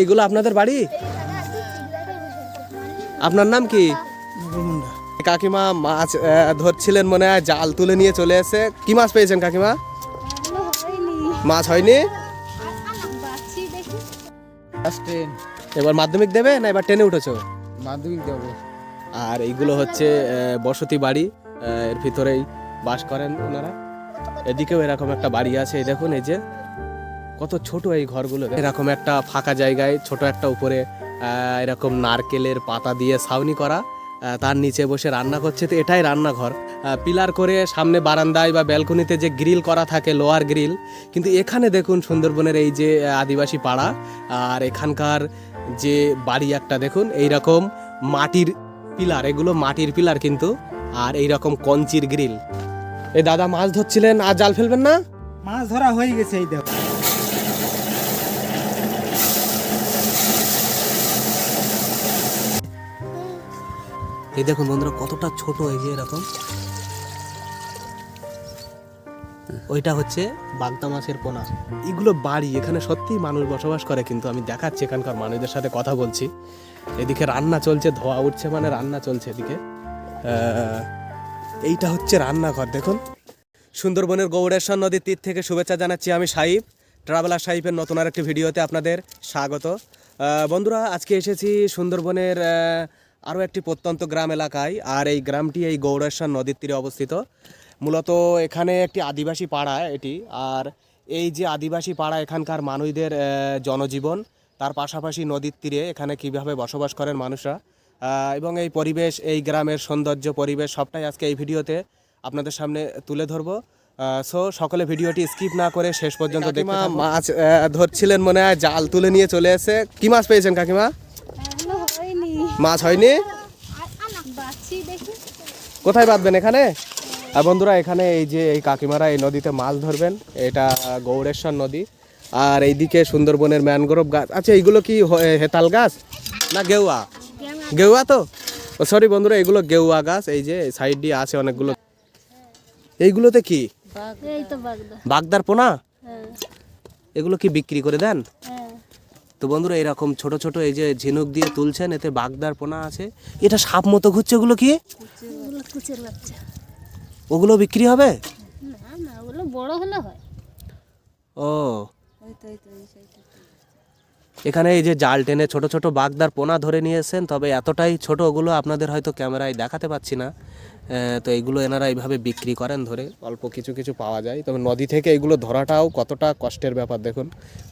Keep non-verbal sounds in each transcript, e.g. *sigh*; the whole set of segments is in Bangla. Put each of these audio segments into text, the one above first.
এইগুলো আপনাদের বাড়ি? আপনার নাম কি? কাকিমা মাছ ধরছিলেন মনে হয় জাল তুলে নিয়ে চলে এসে। কি মাছ পেয়েছেন কাকিমা? মাছ হয়নি? এবার মাধ্যমিক দেবে না এবার টেনে উঠেছো? মাধ্যমিক দেবো। আর এইগুলো হচ্ছে বসতি বাড়ি এর ভিতরেই বাস করেন ওনারা। এদিকেও এরকম একটা বাড়ি আছে এই দেখুন এই যে। কত ছোট এই ঘরগুলো। এরকম একটা ফাঁকা জায়গায়, ছোট একটা উপরে এরকম নারকেলের পাতা দিয়ে ছাউনি করা তার নিচে বসে রান্না করছে। তো এটাই রান্নাঘর। পিলার করে সামনে বারান্দায় বা ব্যালকনিতে যে গ্রিল করা থাকে, লোয়ার গ্রিল, কিন্তু এখানে দেখুন সুন্দরবনের এই যে আদিবাসী পাড়া, আর এখানকার যে বাড়ি একটা দেখুন এই রকম মাটির পিলার, এগুলো মাটির পিলার কিন্তু, আর এই রকম কঞ্চির গ্রিল। এই দাদা মাছ ধরছিলেন, আর জাল ফেলবেন না? মাছ ধরা হয়ে গেছে, এই দেখো। এই দেখুন বন্ধুরা, কতটা ছোট এই যে এরকম। ওইটা হচ্ছে বাগদা মাছের পোনা। এগুলো বাড়ি, এখানে সত্যিই মানুষ বসবাস করে, কিন্তু আমি দেখাচ্ছি এখানকার মানুষদের সাথে কথা বলছি। এদিকে রান্না চলছে, ধোয়া উঠছে মানে রান্না চলছে এদিকে। এইটা হচ্ছে রান্নাঘর, দেখুন। সুন্দরবনের গৌড়েশ্বর নদীর তীর থেকে শুভেচ্ছা জানাচ্ছি আমি সাহিব ট্রাভেলার সাহিবের নতুন আর একটি ভিডিওতে আপনাদের স্বাগত। বন্ধুরা, আজকে এসেছি সুন্দরবনের আরও একটি প্রত্যন্ত গ্রাম এলাকায় আর এই গ্রামটি এই গৌড়েশ্বর নদীর তীরে অবস্থিত। মূলত এখানে একটি আদিবাসী পাড়া এটি আর এই যে আদিবাসী পাড়া এখানকার মানুষদের জনজীবন তার পাশাপাশি নদীর তীরে এখানে কীভাবে বসবাস করেন মানুষরা এবং এই পরিবেশ এই গ্রামের সৌন্দর্য পরিবেশ সবটাই আজকে এই ভিডিওতে আপনাদের সামনে তুলে ধরবো। সো সকলে ভিডিওটি স্কিপ না করে শেষ পর্যন্ত দেখতে মাছ ধরছিলেন মনে হয় জাল তুলে নিয়ে চলে এসে। কি মাছ পেয়েছেন কাকিমা? মাছ হয়নি? কোথায় বাঁধবেন এখানে? আর বন্ধুরা এখানে এই যে এই কাকিমারা এই নদীতে মাছ ধরবেন এটা গৌড়েশ্বর নদী। আর এইদিকে সুন্দরবনের ম্যানগ্রোভ গাছ। আচ্ছা এইগুলো কি হেতাল গাছ না গেউয়া? গেউয়া তো? সরি বন্ধুরা এগুলো গেউয়া গাছ। এই যে সাইড দিয়ে আছে অনেকগুলো। এইগুলোতে কি? তো বাগদার পোনা? হ্যাঁ। এগুলো কি বিক্রি করে দেন? হ্যাঁ। তো বন্ধুরা, এরকম ছোট ছোট এই যে ঝিনুক দিয়ে তুলছেন, এতে বাগদার পোনা আছে। এটা সাপ মতো ঘুরছে ওগুলো কি? ওগুলো বিক্রি হবে? বড় ও। এখানে এই যে জাল টেনে ছোট ছোট বাগদার পোনা ধরে নিয়ে এসেছেন, তবে এতটাই ছোট ওগুলো আপনাদের হয়তো ক্যামেরায় দেখাতে পাচ্ছি না। তো এগুলো এনারা এইভাবে বিক্রি করেন ধরে, অল্প কিছু কিছু পাওয়া যায়। তবে নদী থেকে এগুলো ধরাটাও কতটা কষ্টের ব্যাপার দেখুন,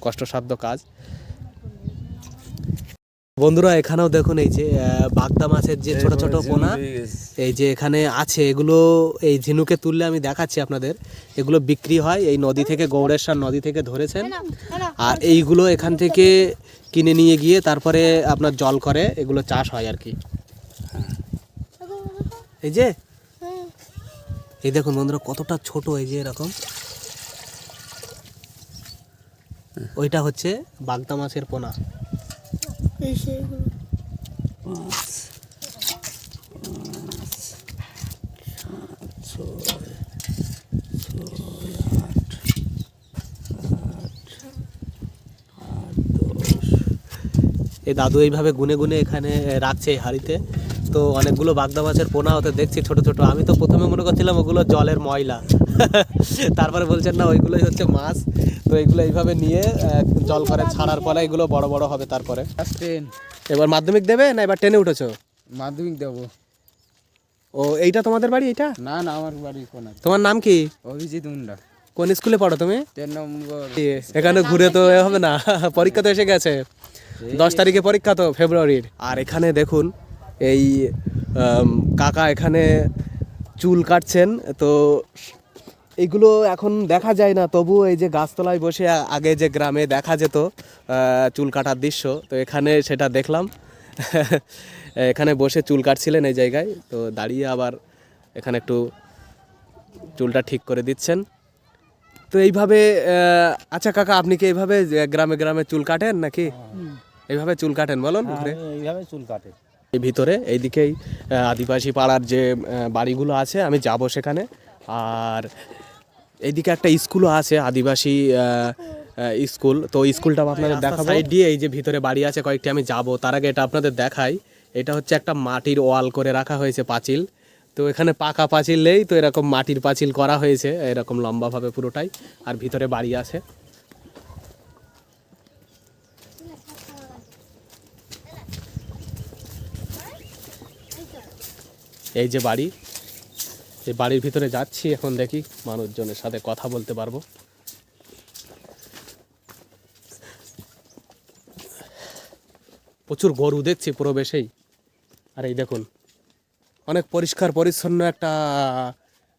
কষ্টসাধ্য কাজ। বন্ধুরা এখানেও দেখুন এই যে বাগদা মাছের যে ছোট ছোট পোনা এই যে এখানে আছে এগুলো এই ঝিনুকে তুললে আমি দেখাচ্ছি আপনাদের। এগুলো বিক্রি হয় এই নদী থেকে গৌড়েশ্বর নদী থেকে ধরেছেন। আর এইগুলো এখান থেকে কিনে নিয়ে গিয়ে তারপরে আপনার জল করে এগুলো চাষ হয় আর কি। এই যে এই দেখুন বন্ধুরা কতটা ছোট এই যে এরকম। ওইটা হচ্ছে বাগদা মাছের পোনা। এই দাদু এইভাবে গুনে গুনে এখানে রাখছে এই হাঁড়িতে। তো অনেকগুলো বাগদা মাছের পোনা হতে দেখছি ছোট ছোট। আমি তো প্রথমে মনে করছিলাম ওগুলো জলের ময়লা। *laughs* তারপরে বলছেন না ওইগুলোই হচ্ছে মাছ। তো এইগুলো এইভাবে নিয়ে জল করে ছাড়ার পরে এগুলো বড় বড় হবে তারপরে। এবার মাধ্যমিক দেবে না এবার টেনে উঠেছো? মাধ্যমিক দেবো। ও এইটা তোমাদের বাড়ি এটা না না আমার বাড়ি কোন তোমার নাম কি? অভিজিৎ মুন্ডা। কোন স্কুলে পড়ো তুমি? নম্বর। এখানে ঘুরে তো হবে না। *laughs* পরীক্ষা তো এসে গেছে। দশ তারিখে পরীক্ষা তো ফেব্রুয়ারির। আর এখানে দেখুন এই কাকা এখানে চুল কাটছেন তো এইগুলো এখন দেখা যায় না। তবু এই যে গাছতলায় বসে আগে যে গ্রামে দেখা যেত চুল কাটার দৃশ্য তো এখানে সেটা দেখলাম। *laughs* এখানে বসে চুল কাটছিলেন এই জায়গায় তো দাঁড়িয়ে আবার এখানে একটু চুলটা ঠিক করে দিচ্ছেন। তো এইভাবে আচ্ছা কাকা আপনি কি এইভাবে গ্রামে গ্রামে চুল কাটেন নাকি? এইভাবে চুল কাটেন বলুন এইভাবে চুল কাটে। এই ভিতরে এইদিকেই আদিবাসী পাড়ার যে বাড়িগুলো আছে আমি যাব সেখানে। আর এইদিকে একটা স্কুলও আছে আদিবাসী স্কুল। তো স্কুলটা আপনাদের দেখাবো। দিয়ে এই যে ভিতরে বাড়ি আছে কয়েকটি আমি যাব। তার আগে এটা আপনাদের দেখাই। এটা হচ্ছে একটা মাটির ওয়াল করে রাখা হয়েছে পাঁচিল। তো এখানে পাকা পাঁচিল নেই তো এরকম মাটির পাঁচিল করা হয়েছে এরকম লম্বাভাবে পুরোটাই। আর ভিতরে বাড়ি আছে। এই যে বাড়ি, এই বাড়ির ভিতরে যাচ্ছি এখন দেখি মানুষজনের সাথে কথা বলতে পারব। প্রচুর গরু দেখছি প্রবেশেই। বেশেই আর এই দেখুন, অনেক পরিষ্কার পরিচ্ছন্ন একটা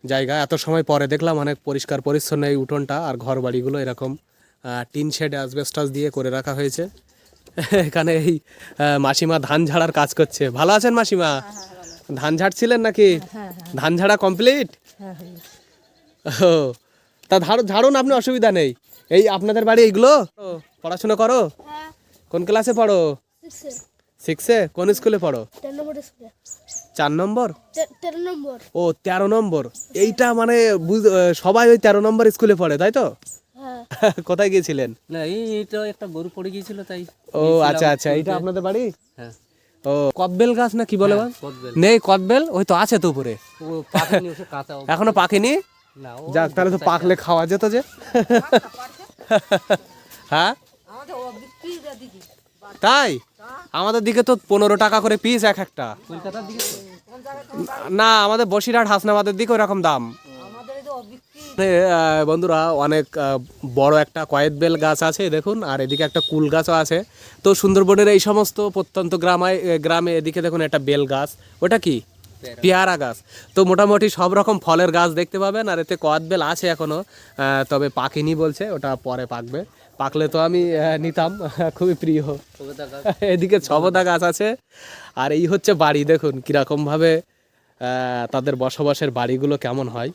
জায়গা। এত সময় পরে দেখলাম অনেক পরিষ্কার পরিচ্ছন্ন এই উঠোনটা আর ঘর বাড়িগুলো এরকম টিন শেড, অ্যাসবেস্টাস দিয়ে করে রাখা হয়েছে। এখানে এই মাসিমা ধান ঝাড়ার কাজ করছে। ভালো আছেন মাসিমা? ধান ঝাড়ছিলেন নাকি? ধান ঝাড়া কমপ্লিট ও তা ঝাড় ঝাড়ুন আপনি অসুবিধা নেই। এই আপনাদের বাড়ি এইগুলো? পড়াশোনা করো? হ্যাঁ। কোন ক্লাসে পড়ো? সিক্সে কোন স্কুলে পড়ো? তেরো নম্বর স্কুলে। চার নম্বর? তেরো নম্বর। ও তেরো নম্বর। এইটা মানে বুঝ- সবাই ওই তেরো নম্বর স্কুলে পড়ে তাই তো? হ্যাঁ। *laughs* কোথায় গিয়েছিলেন? না এই এইটা একটা গরু পড়ে গিয়েছিল তাই ও আচ্ছা আচ্ছা। এইটা আপনাদের বাড়ি? হ্যাঁ। ও কদবেল গাছ না কি বলে বল? নেই কদবেল? ওই তো আছে তো উপরে। এখনও পাকেনি? যাক তাহলে তো পাকলে খাওয়া যেত যে। হ্যাঁ? তাই আমাদের দিকে তো পনেরো টাকা করে পিস এক একটা? না আমাদের বসিরহাট হাসনাবাদের দিকে ওরকম দাম। বন্ধুরা অনেক বড় একটা কয়েদ বেল গাছ আছে দেখুন আর এদিকে একটা কুল গাছও আছে। তো সুন্দরবনের এই সমস্ত প্রত্যন্ত গ্রামায় গ্রামে এদিকে দেখুন একটা বেল গাছ। ওটা কি? পেয়ারা। গাছ। তো মোটামুটি সব রকম ফলের গাছ দেখতে পাবেন আর এতে কদ বেল আছে এখনও তবে পাকেনি বলছে ওটা পরে পাকবে। পাকলে তো আমি নিতাম *laughs* খুবই প্রিয়। *laughs* এদিকে ছবদা গাছ আছে আর এই হচ্ছে বাড়ি দেখুন কীরকমভাবে তাদের বসবাসের বাড়িগুলো কেমন হয়।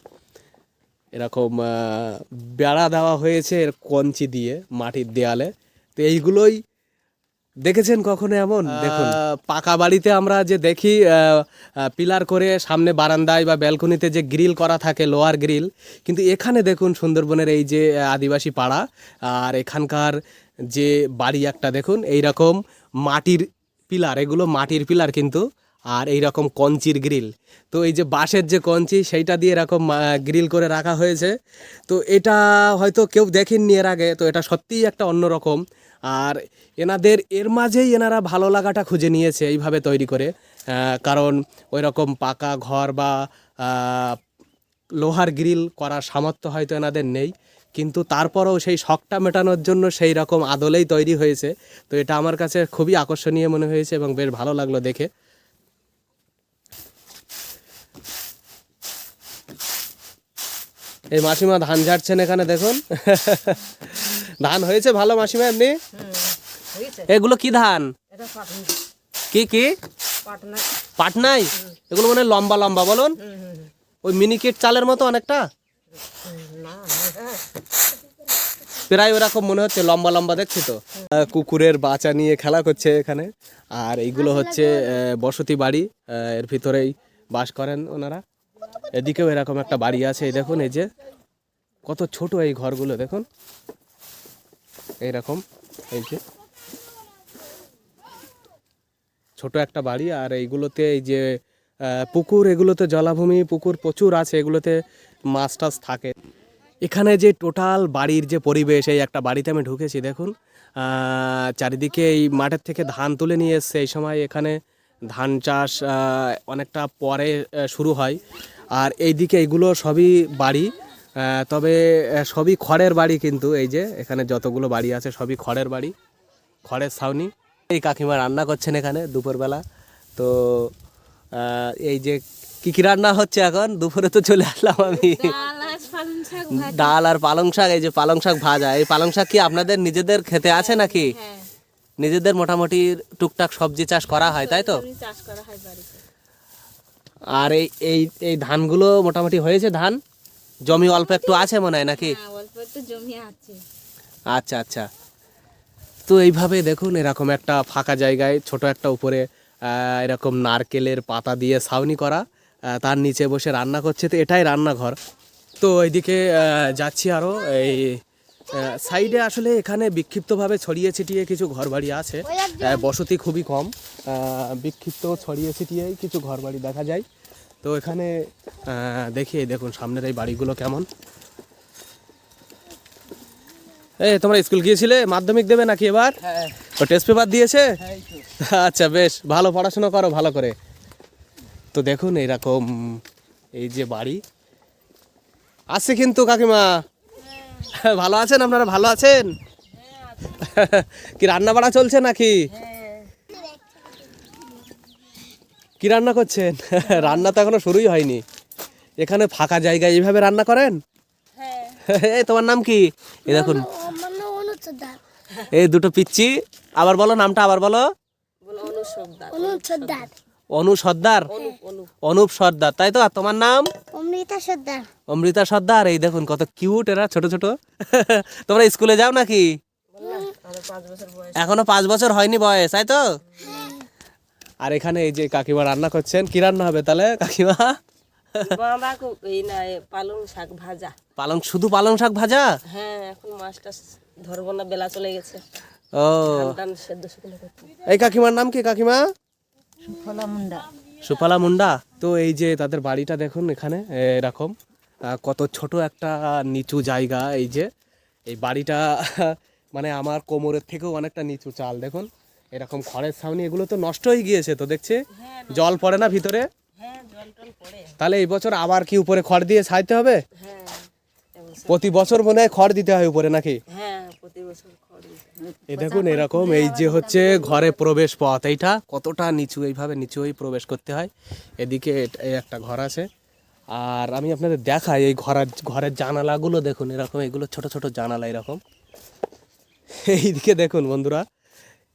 এরকম বেড়া দেওয়া হয়েছে এর কঞ্চি দিয়ে মাটির দেয়ালে। তো এইগুলোই দেখেছেন কখনো এমন? দেখুন। পাকা বাড়িতে আমরা যে দেখি পিলার করে সামনে বারান্দায় বা ব্যালকনিতে যে গ্রিল করা থাকে লোয়ার গ্রিল কিন্তু এখানে দেখুন সুন্দরবনের এই যে আদিবাসী পাড়া আর এখানকার যে বাড়ি একটা দেখুন এই রকম মাটির পিলার এগুলো মাটির পিলার কিন্তু আর এই রকম কঞ্চির গ্রিল। তো এই যে বাঁশের যে কঞ্চি, সেইটা দিয়ে এরকম গ্রিল করে রাখা হয়েছে। তো এটা হয়তো কেউ দেখেননি এর আগে, তো এটা সত্যিই একটা অন্যরকম আর এনাদের, এর মাঝেই এনারা ভালো লাগাটা খুঁজে নিয়েছে এইভাবে তৈরি করে। কারণ ওই রকম পাকা ঘর বা লোহার গ্রিল করার সামর্থ্য হয়তো এনাদের নেই। কিন্তু তারপরেও সেই শখটা মেটানোর জন্য সেই রকম আদলেই তৈরি হয়েছে। তো এটা আমার কাছে খুবই আকর্ষণীয় মনে হয়েছে এবং বেশ ভালো লাগল দেখে। এই মাসিমা ধান ঝাড়ছেন এখানে দেখুন। ধান হয়েছে ভালো মাসিমা এমনি? এগুলো কি ধান? কি কি? পাটনাই? এগুলো মানে লম্বা লম্বা বলুন। ওই মিনিকেট চালের মতো অনেকটা? প্রায় ওরকম মনে হচ্ছে লম্বা লম্বা দেখছি তো। কুকুরের বাচ্চা নিয়ে খেলা করছে এখানে। আর এইগুলো হচ্ছে বসতি বাড়ি এর ভিতরেই বাস করেন ওনারা। এদিকেও এরকম একটা বাড়ি আছে, এই দেখুন, এই যে কত ছোট এই ঘরগুলো, দেখুন। এইরকম, এই যে। ছোট একটা বাড়ি, আর এইগুলোতে এই যে পুকুর, এগুলোতে জলাভূমি, পুকুর প্রচুর আছে, এগুলোতে মাছ টাছ থাকে। এখানে যে টোটাল বাড়ির যে পরিবেশ, এই একটা বাড়িতে আমি ঢুকেছি, দেখুন। চারিদিকে এই মাঠের থেকে ধান তুলে নিয়ে এসছে। এই সময় এখানে ধান চাষ অনেকটা পরে শুরু হয়। আর এইদিকে এইগুলো সবই বাড়ি তবে সবই খড়ের বাড়ি কিন্তু এই যে এখানে যতগুলো বাড়ি আছে সবই খড়ের বাড়ি খড়ের ছাউনি। এই কাকিমা রান্না করছেন এখানে দুপুরবেলা তো এই যে কি কি রান্না হচ্ছে এখন? দুপুরে তো চলে আসলাম আমি। ডাল আর পালং শাক এই যে পালং শাক ভাজা এই পালং শাক কি আপনাদের নিজেদের খেতে আছে নাকি? নিজেদের মোটামুটি টুকটাক সবজি চাষ করা হয় তাই তো? চাষ করা হয় আর এই এই এই ধানগুলো মোটামুটি হয়েছে ধান? জমি অল্প একটু আছে মনে হয় নাকি? হ্যাঁ অল্প একটু জমি আছে। আচ্ছা আচ্ছা। তো এইভাবে দেখুন এরকম একটা ফাঁকা জায়গায় ছোট একটা উপরে এরকম নারকেলের পাতা দিয়ে ছাউনি করা তার নিচে বসে রান্না করছে। তো এটাই রান্নাঘর। তো এইদিকে যাচ্ছি আরও এই সাইডে আসলে এখানে বিক্ষিপ্তভাবে ছড়িয়ে ছিটিয়ে কিছু ঘরবাড়ি আছে। বসতি খুবই কম। বিক্ষিপ্ত ছড়িয়ে ছিটিয়েই কিছু ঘরবাড়ি দেখা যায়। তো এখানে দেখি দেখুন সামনের এই বাড়িগুলো কেমন। এই তোমরা স্কুল গিয়েছিলে? মাধ্যমিক দেবে নাকি এবার? তো টেস্ট পেপার দিয়েছে? হ্যাঁ। আচ্ছা বেশ ভালো পড়াশোনা করো ভালো করে। তো দেখুন এরকম এই যে বাড়ি। আছে কিন্তু কাকিমা। *laughs* ভালো আছেন? আপনারা ভালো আছেন? *laughs* কি রান্না বাড়া চলছে নাকি? কি রান্না করছেন? *laughs* রান্না তো এখনও শুরুই হয়নি। এখানে ফাঁকা জায়গায় এইভাবে রান্না করেন? এই তোমার নাম কি? এই দেখুন। এই দুটো পিচ্ছি আবার বলো নামটা আবার বলো। অনুচ্ছেদার অনু সর্দার? অনুপ সর্দার। তাই তো? আর তোমার নাম? অমৃতা সর্দার। অমৃতা সর্দার। এই দেখুন কত কিউট এরা ছোট ছোট। *laughs* তোমরা স্কুলে যাও নাকি? এখনও পাঁচ বছর হয়নি বয়স তাই তো? আর এখানে এই যে কাকিমা রান্না করছেন কি রান্না হবে তাহলে কাকিমা? বাঁধাকপি এই না পালং শাক ভাজা। পালং শুধু পালং শাক ভাজা? হ্যাঁ এখন মাছটা ধরবো না বেলা চলে গেছে। ও। এই কাকিমার নাম কি কাকিমা? ফলা মুন্ডা। সুফলা মুন্ডা? তো এই যে তাদের বাড়িটা দেখুন এখানে এরকম। কত ছোট একটা নিচু জায়গা এই যে। এই বাড়িটা মানে আমার কোমরের থেকেও অনেকটা নিচু চাল দেখুন। এরকম খড়ের ছাউনি এগুলো তো নষ্ট হয়ে গিয়েছে তো দেখছি? জল পড়ে না ভিতরে? হ্যাঁ তাহলে এই বছর আবার কি উপরে খড় দিয়ে ছাইতে হবে? হ্যাঁ প্রতি বছর মনে হয় খড় দিতে হয় উপরে নাকি? হ্যাঁ প্রতি বছর হয়। এই দেখুন এরকম এই যে হচ্ছে ঘরে প্রবেশ পথ এইটা কতটা নিচু এইভাবে নিচু হয়ে প্রবেশ করতে হয়। এদিকে একটা ঘর আছে। আর আমি আপনাদের দেখাই এই ঘরের ঘরের জানালাগুলো দেখুন এরকম এগুলো ছোট ছোট জানালা এরকম। এইদিকে দেখুন বন্ধুরা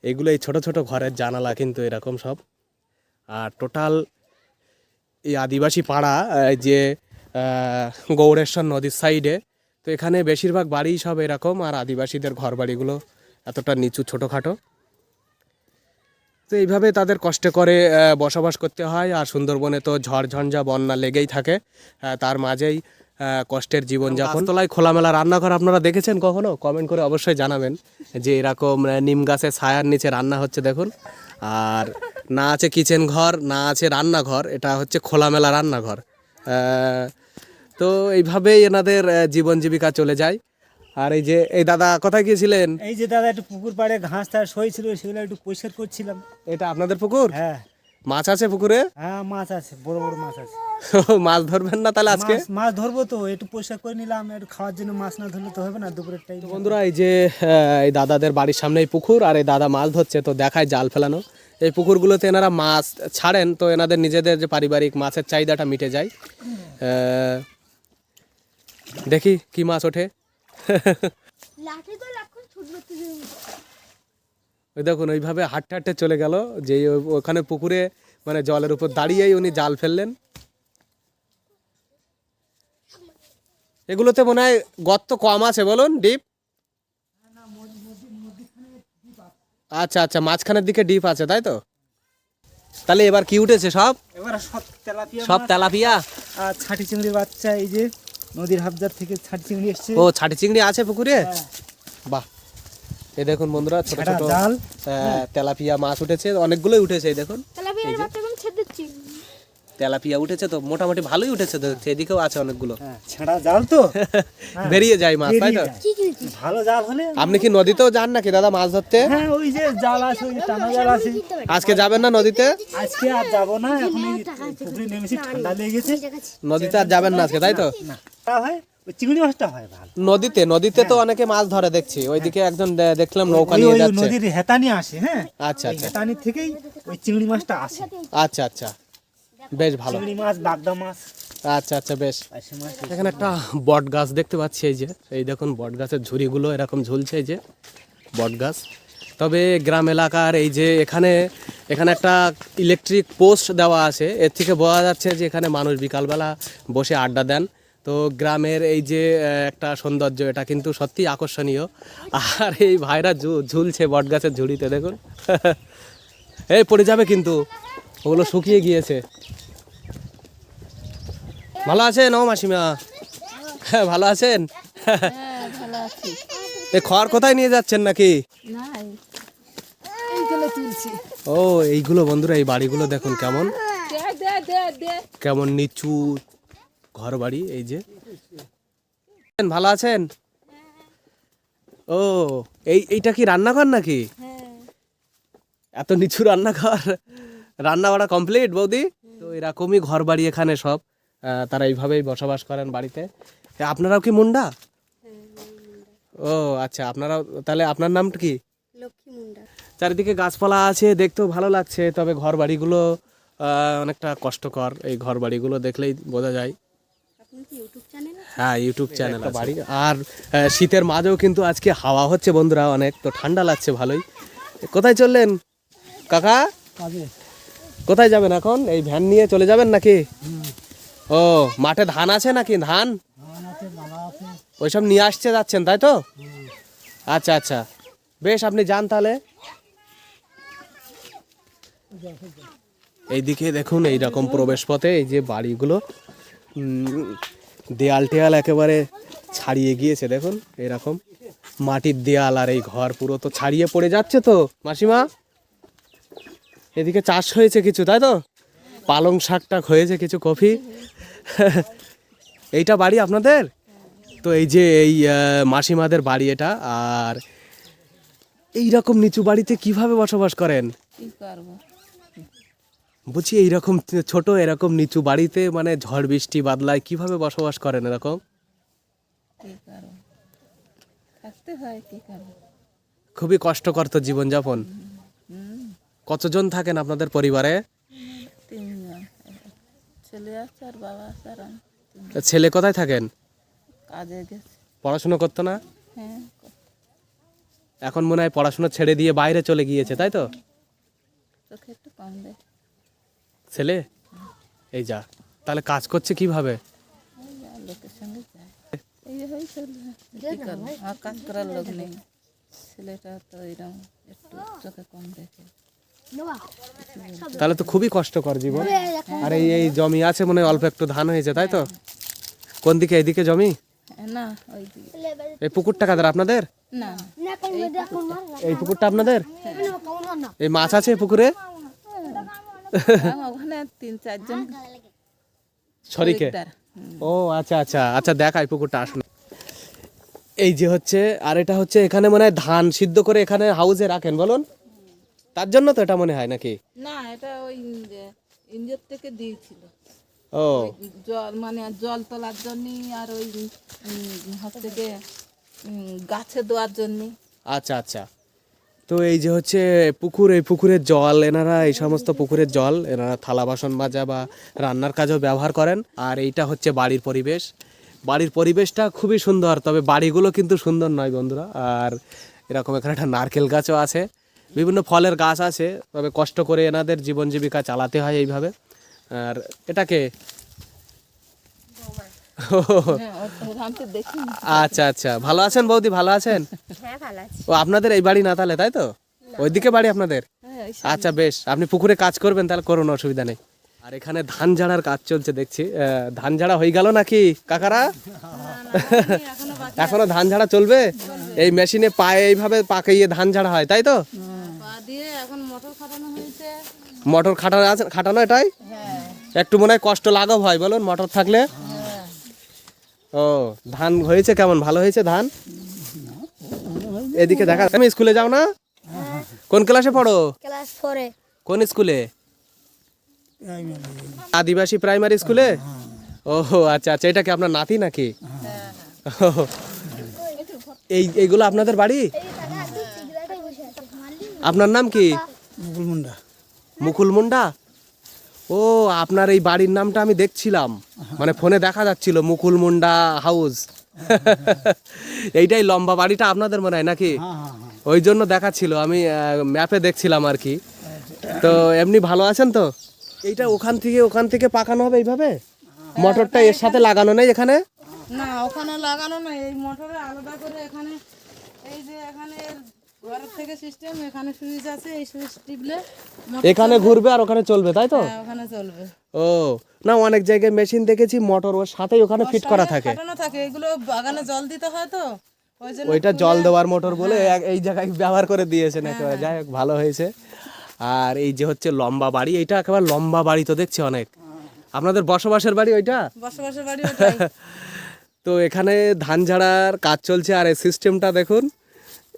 এগুলো এই ছোট ছোট ঘরের জানালা কিন্তু এরকম সব। আর টোটাল এই আদিবাসী পাড়া এই যে আহ, গৌড়েশ্বর নদীর সাইডে তো এখানে বেশিরভাগ বাড়ি সব এরকম আর আদিবাসীদের ঘর বাড়িগুলো এতটা নিচু, ছোটোখাটো। তো এইভাবে তাদের কষ্টে করে বসবাস করতে হয়। আর সুন্দরবনে তো ঝড় ঝঞ্ঝা বন্যা লেগেই থাকে। তার মাঝেই কষ্টের জীবনযাপন। তোলায় খোলামেলা রান্নাঘর আপনারা দেখেছেন কখনো? কমেন্ট করে অবশ্যই জানাবেন যে এরকম নিম গাছের ছায়ার নিচে রান্না হচ্ছে, দেখুন। আর না আছে কিচেন ঘর, না আছে রান্নাঘর, এটা হচ্ছে খোলামেলা রান্নাঘর। তো এইভাবেই এনাদের জীবন জীবিকা চলে যায়। আর এই যে এই দাদা কোথায় গিয়েছিলেন? এই যে দাদা একটু পুকুর পাড়ে ঘাস টাস হয়েছিল সেগুলো একটু পরিষ্কার করছিলাম। এটা আপনাদের পুকুর? হ্যাঁ। মাছ আছে পুকুরে? হ্যাঁ মাছ আছে বড় বড় মাছ আছে। *laughs* মাছ ধরবেন না তাহলে আজকে? মাছ ধরবো তো একটু পরিষ্কার করে নিলাম একটু খাওয়ার জন্য মাছ না ধরলে তো হবে না দুপুরের টাইম বন্ধুরা এই যে এই দাদাদের বাড়ির সামনে এই পুকুর আর এই দাদা মাছ ধরছে তো দেখায় জাল ফেলানো। এই পুকুরগুলোতে এনারা মাছ ছাড়েন তো এনাদের নিজেদের যে পারিবারিক মাছের চাহিদাটা মিটে যায়। দেখি কি মাছ ওঠে। ওই দেখুন ওইভাবে হাঁটতে হাঁটতে চলে গেল যে ও- ওখানে পুকুরে মানে জলের উপর দাঁড়িয়েই উনি জাল ফেললেন। এগুলোতে মনে হয় গর্ত কম আছে বলুন ডিপ? আচ্ছা আচ্ছা মাঝখানের দিকে ডিপ আছে তাই তো? তাহলে এবার কি উঠেছে সব? এবার সব তেলাপিয়া সব তেলাপিয়া? আর ছাটি চিংড়ির বাচ্চা এই যে নদীর হাবজার থেকে ছাটি চিংড়ি এসছে। ও ছাটি চিংড়ি আছে পুকুরে? হ্যাঁ, বাহ। এই দেখুন বন্ধুরা ছোট ছোট জাল। তেলাপিয়া মাছ উঠেছে অনেকগুলোই উঠেছে এই দেখুন। তেলাপিয়া উঠেছে তো মোটামুটি ভালোই উঠেছে তো এদিকেও আছে অনেকগুলো। হ্যাঁ ছেঁড়া জাল তো। বেরিয়ে যায় মাছ তাই তো? ভালো জাল হলে আপনি কি নদীতেও যান নাকি দাদা মাছ ধরতে? হ্যাঁ ওই যে জাল আছে ওই টানা জাল আছে। আজকে যাবেন না নদীতে? আজকে আর যাব না এখন পুকুরে নেমেছি ঠান্ডা লেগেছে নদীতে আর যাবেন না আজকে তাই তো? না। তা হয় চিংড়ি মাছটা হয় ভালো। নদীতে নদীতে তো অনেকে মাছ ধরে দেখছি। ওইদিকে একজন দেখলাম নৌকা নিয়ে যাচ্ছে। নদীর হেতানি আসে হ্যাঁ? আচ্ছা আচ্ছা। হেতানি থেকেই ওই চিংড়ি মাছটা আসে। আচ্ছা আচ্ছা। বেশ ভালো। চিংড়ি মাছ বাগদা মাছ। আচ্ছা আচ্ছা বেশ। এখানে একটা বট গাছ দেখতে পাচ্ছি এই যে। এই দেখুন বট গাছের ঝুড়িগুলো এরকম ঝুলছে এই যে বট গাছ। তবে গ্রাম এলাকার এই যে এখানে এখানে একটা ইলেকট্রিক পোস্ট দেওয়া আছে। এর থেকে বোঝা যাচ্ছে যে এখানে মানুষ বিকালবেলা বসে আড্ডা দেন। তো গ্রামের এই যে একটা সৌন্দর্য এটা কিন্তু সত্যি আকর্ষণীয়। আর এই ভাইরা ঝুলছে বট গাছের ঝুড়িতে দেখুন। এই পড়ে যাবে কিন্তু। ওগুলো শুকিয়ে গিয়েছে। ভালো আছেন ও মাসিমা? হ্যাঁ ভালো আছেন? এ খড় কোথায় নিয়ে যাচ্ছেন নাকি? ও এইগুলো বন্ধুরা এই বাড়িগুলো দেখুন কেমন। কেমন নিচু ঘর বাড়ি এই যে। ভালো আছেন? ও এই এইটা কি রান্নাঘর নাকি? এত নিচু রান্নাঘর। রান্না বাড়া কমপ্লিট বৌদি তো এরকমই ঘর বাড়ি এখানে সব। তারা এইভাবেই বসবাস করেন বাড়িতে। আপনারাও কি মুন্ডা? ও আচ্ছা আপনারাও তাহলে আপনার নামটা কি? চারিদিকে গাছপালা আছে দেখতেও ভালো লাগছে তবে ঘর বাড়িগুলো অনেকটা কষ্টকর। এই ঘর বাড়িগুলো দেখলেই বোঝা যায় আপনি কি ইউটিউব চ্যানেল হ্যাঁ ইউটিউব চ্যানেল বাড়ি আর শীতের মাঝেও কিন্তু আজকে হাওয়া হচ্ছে বন্ধুরা অনেক তো ঠান্ডা লাগছে ভালোই। কোথায় চললেন? কাকা? কোথায় যাবেন এখন? এই ভ্যান নিয়ে চলে যাবেন নাকি? ও মাঠে ধান আছে নাকি? ধান? ওইসব নিয়ে আসতে যাচ্ছেন তাই তো? আচ্ছা আচ্ছা। বেশ আপনি যান তাহলে। এইদিকে দেখুন এই রকম প্রবেশ পথে এই যে বাড়িগুলো। দেয়াল টেয়াল একেবারে ছাড়িয়ে গিয়েছে, দেখুন, এরকম মাটির দেয়াল আর এই ঘর পুরো তো ছাড়িয়ে পড়ে যাচ্ছে তো। মাসিমা, এদিকে চাষ হয়েছে কিছু, তাই তো? পালং শাক টাক হয়েছে কিছু, কফি? এইটা বাড়ি আপনাদের? তো এই যে এই মাসিমাদের বাড়ি এটা, আর এই রকম নিচু বাড়িতে কীভাবে বসবাস করেন? বলছি এইরকম ছোট এরকম নিচু বাড়িতে মানে ঝড় বৃষ্টি বাদলায় কীভাবে বসবাস করেন এরকম? খুবই কষ্টকর তো জীবনযাপন। কতজন থাকেন আপনাদের পরিবারে? ছেলে কোথায় থাকেন? পড়াশুনো করতো না? হ্যাঁ এখন মনে হয় পড়াশোনা ছেড়ে দিয়ে বাইরে চলে গিয়েছে তাই তো? চোখে একটু কম দেয়। ছেলে? এই যা তাহলে কাজ করছে কীভাবে? লোকের সঙ্গে যায় এইভাবেই চলবে কি করব? আমার কাজ করার লোক নেই। ছেলেটা তো এরকম একটু চোখে কম দেখে। তাহলে তো খুবই কষ্টকর জীবন। আর এই এই জমি আছে মনে হয় অল্প একটু ধান হয়েছে তাই তো? কোন দিকে এইদিকে জমি? হ্যাঁ, না এই পুকুরটা কাদের আপনাদের? না না। কোন মেয়ে কোন মার এই পুকুরটা আপনাদের? এই মাছ আছে পুকুরে? ওখানে তিন চারজন শরিকে। ও আচ্ছা আচ্ছা আচ্ছা দেখাই পুকুরটা আসুন। এই যে হচ্ছে আর এটা হচ্ছে এখানে মনে হয় ধান সিদ্ধ করে এখানে হাউসে রাখেন বলুন? তার জন্য তো এটা মনে হয় নাকি? না এটা ওই ইঞ্জোর থেকে দিয়েছিল। ও। জল মানে জল তোলার জন্য আর ওই হচ্ছে গাছে দেওয়ার জন্য আচ্ছা আচ্ছা। তো এই যে হচ্ছে পুকুর, এই পুকুরের জল, এনারা এই সমস্ত পুকুরের জল, এনারা থালা বাসন মাজা বা রান্নার কাজেও ব্যবহার করেন। আর এইটা হচ্ছে বাড়ির পরিবেশ। বাড়ির পরিবেশটা খুবই সুন্দর, তবে বাড়িগুলো কিন্তু সুন্দর নয় বন্ধুরা। আর এরকম এখানে একটা নারকেল গাছও আছে। বিভিন্ন ফলের গাছ আছে, তবে কষ্ট করে এনাদের জীবন জীবিকা চালাতে হয় এইভাবে। আর এটাকে হ্যাঁ ওর- আমি তো দেখি আচ্ছা আচ্ছা। ভালো আছেন বৌদি? ভালো আছেন? হ্যাঁ ও আপনাদের এই বাড়ি না তাহলে তাই তো? ওইদিকে বাড়ি আপনাদের? হ্যাঁ আচ্ছা বেশ। আপনি পুকুরে কাজ করবেন তাহলে করুন অসুবিধা নেই। আর এখানে ধান ঝাড়ার কাজ চলছে দেখছি। ধান ঝাড়া হয়ে গেল নাকি কাকারা? এখনও ধান ঝাড়া চলবে? এই মেশিনে পায়ে এইভাবে পাকাইয়ে ধান ঝাড়া হয় তাই তো? মোটর খাটানো মোটর খাটানো আছে খাটানো এটাই? একটু মনে হয় কষ্ট লাঘব হয় বলুন মটর থাকলে। ও ধান হয়েছে কেমন? ভালো হয়েছে ধান? এদিকে দেখা। তুমি স্কুলে যাও না? কোন ক্লাসে পড়ো? ক্লাস ফোরে। কোন স্কুলে? আদিবাসী প্রাইমারি স্কুলে? ও আচ্ছা আচ্ছা এটা কি আপনার নাতি নাকি? এই এইগুলো আপনাদের বাড়ি? আপনার নাম কি? মুকুল মুন্ডা? ও আপনার এই বাড়ির নামটা আমি দেখছিলাম। মানে ফোনে দেখা যাচ্ছিল মুকুল মুন্ডা হাউস। এইটাই লম্বা বাড়িটা আপনাদের মনে হয় নাকি? ওই জন্য দেখাচ্ছিল আমি ম্যাপে দেখছিলাম আর কি। তো এমনি ভালো আছেন তো? এইটা ওখান থেকে ওখান থেকে পাকানো হবে এইভাবে? মোটরটা এর সাথে লাগানো নেই এখানে? না ওখানে লাগানো না এই মোটরে আলাদা করে এখানে এই যে এখানে ঘরের থেকে সিস্টেম এখানে সুইচ আছে এই সুইচ টিপলে এখানে ঘুরবে আর ওখানে চলবে তাই তো? হ্যাঁ, ওখানে চলবে। ও না অনেক জায়গায় মেশিন দেখেছি মোটর ওর সাথেই ওখানে ফিট করা থাকে। থাকে এগুলো বাগানে জল দিতে হয় তো ওইটা জল দেওয়ার মোটর বলে এই জায়গায় ব্যবহার করে দিয়েছেন একেবারে। যাই হোক ভালো হয়েছে। আর এই যে হচ্ছে লম্বা বাড়ি এইটা একেবারে লম্বা বাড়ি তো দেখছি অনেক। আপনাদের বসবাসের বাড়ি ওইটা? বসবাসের বাড়ি *laughs* তো এখানে ধান ঝাড়ার কাজ চলছে আর এই সিস্টেমটা দেখুন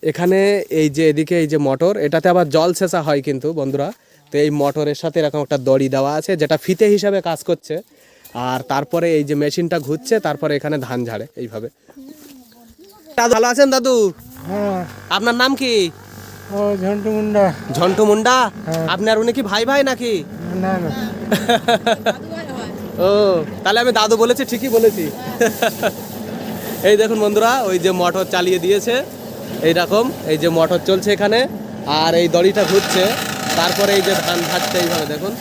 এখানে এই যে এদিকে এই যে মোটর এটাতে আবার জল সেচা হয় কিন্তু বন্ধুরা। তো এই মোটরের সাথে এরকম একটা দড়ি দেওয়া আছে যেটা ফিতে হিসাবে কাজ করছে। আর তারপরে এই যে মেশিনটা ঘুরছে তারপরে এখানে ধান ঝাড়ে এইভাবে। ভালো আছেন দাদু? হ্যাঁ। আপনার নাম কি? ঝন্টু মুন্ডা। ঝন্টু মুন্ডা? আপনার উনি কি ভাই ভাই নাকি? না না। ও তাহলে আমি দাদু বলেছি ঠিকই বলেছি। এই দেখুন বন্ধুরা ওই যে মোটর চালিয়ে দিয়েছে। এই রকম এই যে মোটর চলছে এখানে, আর এই দড়িটা ঘুরছে। তারপরে এই যে ধান ভাজছে এইভাবে, দেখুন।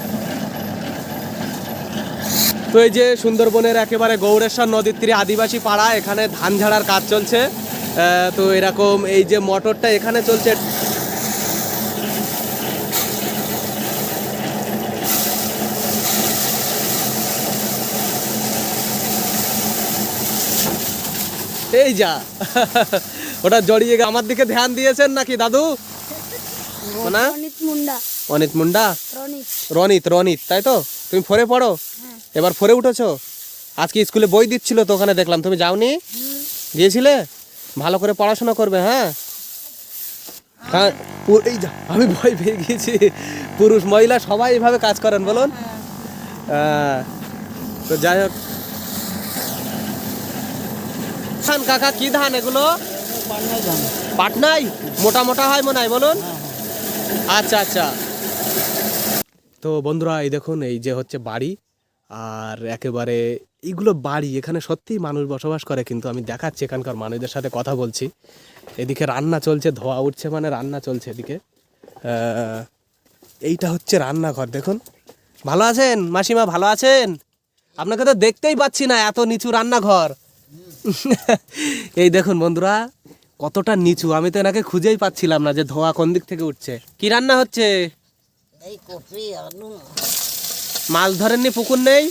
তো এই যে সুন্দরবনের একেবারে গৌরেশ্বর নদীর তীরে আদিবাসী পাড়া, এখানে ধান ঝাড়ার কাজ চলছে। তো এরকম এই যে মোটরটা এখানে চলছে। এই যা। *laughs* ওটা জড়িয়ে গে- আমার দিকে ধ্যান দিয়েছেন নাকি দাদু? না অনিত মুন্ডা। রনিত রনিত। তাই তো? তুমি ফোরে পড়ো। এবার ফোরে উঠেছো? আজকে স্কুলে বই দিচ্ছিল তো ওখানে দেখলাম। তুমি যাওনি? গিয়েছিলে? ভালো করে পড়াশোনা করবে হ্যাঁ? হ্যাঁ এই যা আমি ভয় পেয়ে গিয়েছি। পুরুষ মহিলা সবাই এভাবে কাজ করেন বলুন। হ্যাঁ, তো যাই হোক। ধান কাকা কি ধান এগুলো? পাটনাই মোটা মোটা হয় মনে হয়, বলুন। আচ্ছা আচ্ছা। তো বন্ধুরা, এই দেখুন, এই যে হচ্ছে বাড়ি, আর একেবারে এইগুলো বাড়ি, এখানে সত্যিই মানুষ বসবাস করে, কিন্তু আমি দেখাচ্ছি এখানকার মানুষদের সাথে কথা বলছি। এদিকে রান্না চলছে, ধোয়া উঠছে মানে রান্না চলছে এদিকে। এইটা হচ্ছে রান্নাঘর, দেখুন। ভালো আছেন? মাসিমা, ভালো আছেন? আপনাকে তো দেখতেই পাচ্ছি না, এত নিচু রান্নাঘর। এই দেখুন বন্ধুরা কতটা নিচু? আমি তো এনাকে খুঁজেই পাচ্ছিলাম না যে ধোয়া কোন দিক থেকে উঠছে। কি রান্না হচ্ছে? এই কপি আলু। মাছ ধরেননি পুকুর নেই?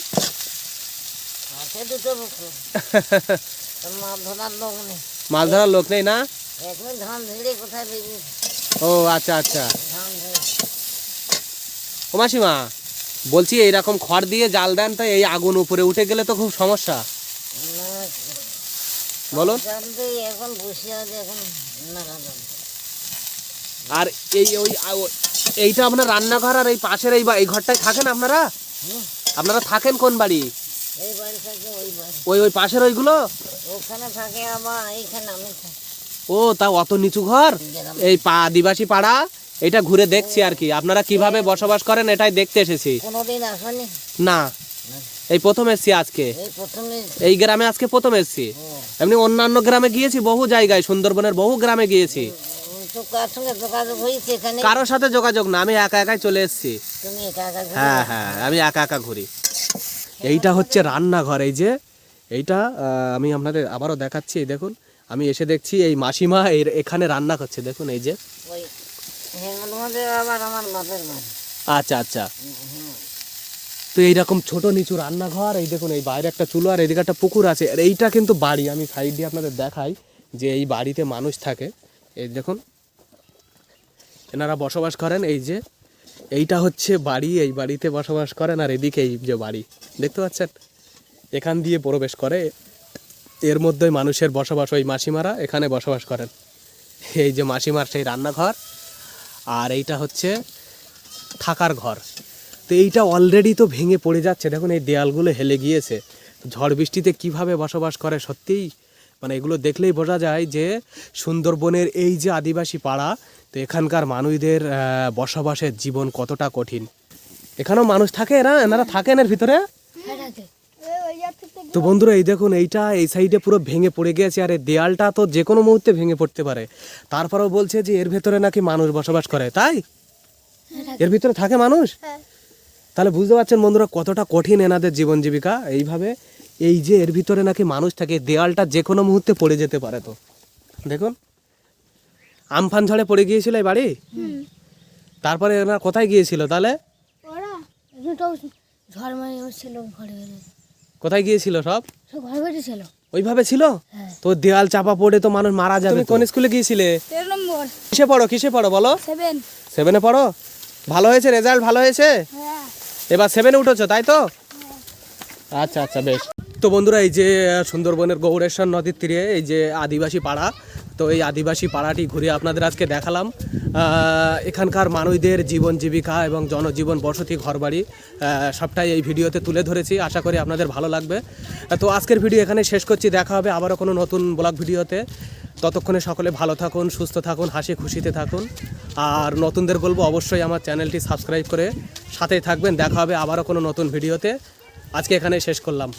আছে দুটো পুকুর। মাছ ধরার লোক নেই। মাছ ধরার লোক নেই না? এখন ধান ধরে কোথায় বেরিয়ে ও আচ্ছা আচ্ছা। ধান ও মাসিমা বলছি এইরকম খড় দিয়ে জাল দেন তো এই আগুন উপরে উঠে গেলে তো খুব সমস্যা। না বলুন জানতে এখন বসে আছে এখন আর এই ওই এইটা আপনার রান্নাঘর আর এই পাশের এই এই ঘরটায় থাকেন আপনারা? আপনারা থাকেন কোন বাড়ি? ওই ওই পাশের ওইগুলো? ওখানে থাকে আবার এইখানে আমি ও তা অত নিচু ঘর? এই পা আদিবাসী পাড়া? এটা ঘুরে দেখছি আর কি। আপনারা কীভাবে বসবাস করেন এটাই দেখতে এসেছি। কোনোদিন আসনি? না। এই প্রথম এসছি আজকে। এই গ্রামে আজকে প্রথম এসছি। এমনি অন্যান্য গ্রামে গিয়েছি বহু জায়গায় সুন্দরবনের বহু গ্রামে গিয়েছি। কার সাথে যোগাযোগ না আমি একা একাই চলে এসেছি। হ্যাঁ হ্যাঁ আমি একা একা ঘুরি। এইটা হচ্ছে রান্নাঘর এই যে এইটা আমি আপনাদের আবারও দেখাচ্ছি এই দেখুন আমি এসে দেখছি এই মাসিমা এর এখানে রান্না করছে দেখুন এই যে। আচ্ছা আচ্ছা। তো এইরকম ছোট নিচু রান্নাঘর, এই দেখুন এই বাইরে একটা চুলো আর এদিকে একটা পুকুর আছে। আর এইটা কিন্তু বাড়ি। আমি সাইড দিয়ে আপনাদের দেখাই যে এই বাড়িতে মানুষ থাকে। এই দেখুন, এনারা বসবাস করেন এই যে, এইটা হচ্ছে বাড়ি, এই বাড়িতে বসবাস করেন আর এদিকে এই যে বাড়ি। দেখতে পাচ্ছেন? এখান দিয়ে প্রবেশ করে। এর মধ্যেই মানুষের বসবাস ওই মাসিমারা এখানে বসবাস করেন। এই যে মাসিমার সেই রান্নাঘর। আর এইটা হচ্ছে থাকার ঘর। তো এইটা অলরেডি তো ভেঙে পড়ে যাচ্ছে। দেখুন, এই দেয়ালগুলো হেলে গিয়েছে। ঝড় বৃষ্টিতে কীভাবে বসবাস করে সত্যিই? মানে এগুলো দেখলেই বোঝা যায় যে সুন্দরবনের এই যে আদিবাসী পাড়া, তো এখানকার মানুষদের বসবাসের জীবন কতটা কঠিন। এখানেও মানুষ থাকে? এরা, এনারা থাকেন এর ভিতরে? তো বন্ধুরা, এই দেখুন, এইটা, এই সাইডে পুরো ভেঙে পড়ে গেছে আর এই দেয়ালটা তো যে কোনো মুহূর্তে ভেঙে পড়তে পারে। তারপরেও বলছে যে এর ভেতরে নাকি মানুষ বসবাস করে, তাই? এর ভিতরে থাকে মানুষ? হ্যাঁ। তাহলে বুঝতে পারছেন বন্ধুরা কতটা কঠিন এনাদের জীবন জীবিকা? এইভাবে এই যে এর ভিতরে নাকি মানুষ থাকে দেয়ালটা যে কোনো মুহূর্তে পড়ে যেতে পারে তো। দেখুন আমফান ঝড়ে পড়ে গিয়েছিল এই বাড়ি? তারপরে এনারা কোথায় গিয়েছিল তাহলে? কোথায় গিয়েছিল সব? ছিল। ওইভাবে ছিল? তো দেওয়াল চাপা পড়ে তো মানুষ মারা যাবে কোন স্কুলে গিয়েছিলে? কিসে পড়ো কিসে পড়ো বলো? সেভেন সেভেনে পড়ো? ভালো হয়েছে? রেজাল্ট ভালো হয়েছে? হ্যাঁ। এবার সেভেনে উঠেছো, তাই তো? আচ্ছা আচ্ছা বেশ। তো বন্ধুরা, এই যে, সুন্দরবনের গৌরেশ্বর নদীর তীরে এই যে আদিবাসী পাড়া তো এই আদিবাসী পাড়াটি ঘুরে আপনাদের আজকে দেখালাম। এখানকার মানুষদের জীবন জীবিকা এবং জনজীবন, বসতি, ঘরবাড়ি সবটাই এই ভিডিওতে তুলে ধরেছি। আশা করি আপনাদের ভালো লাগবে। তো আজকের ভিডিও এখানে শেষ করছি। দেখা হবে আবারও কোনো নতুন ব্লগ ভিডিওতে। ততক্ষণে সকলে ভালো থাকুন, সুস্থ থাকুন, হাসি খুশিতে থাকুন। আর নতুনদের বলব অবশ্যই আমার চ্যানেলটি সাবস্ক্রাইব করে সাথেই থাকবেন। দেখা হবে আবারও কোনো নতুন ভিডিওতে। আজকে এখানে শেষ করলাম।